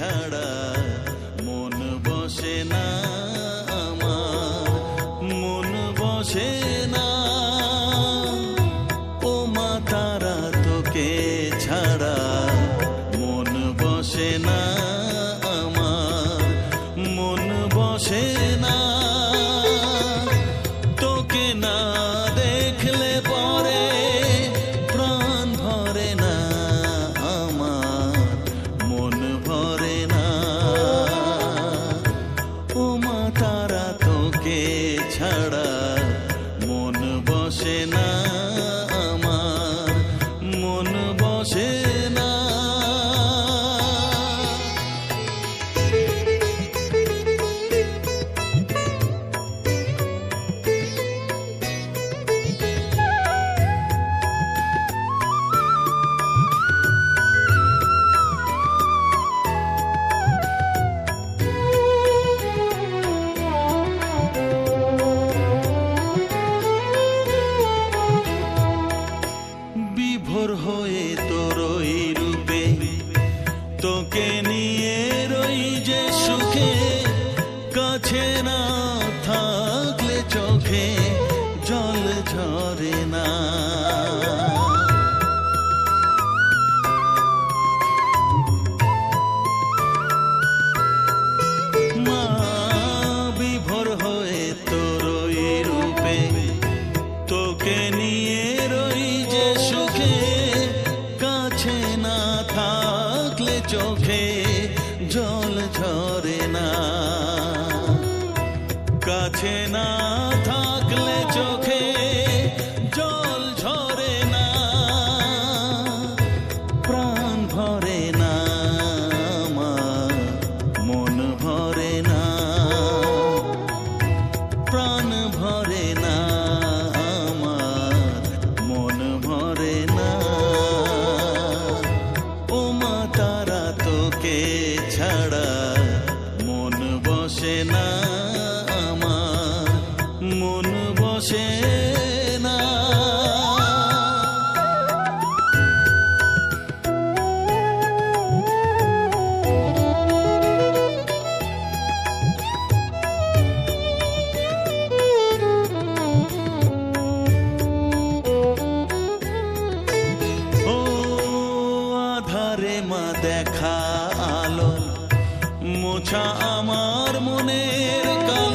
ছাড়া বসে না চোখে জল ঝরে না। মা কাছে না থাকলে চোখে জল ঝরে না, প্রাণ ভরে না মন ভরে না, প্রাণ ভরে না, আমার মন ভরে না। ও তারা তোকে ছাড়া মন বসে না। বসে দেখা আলো মোছা আমার মনের কালো।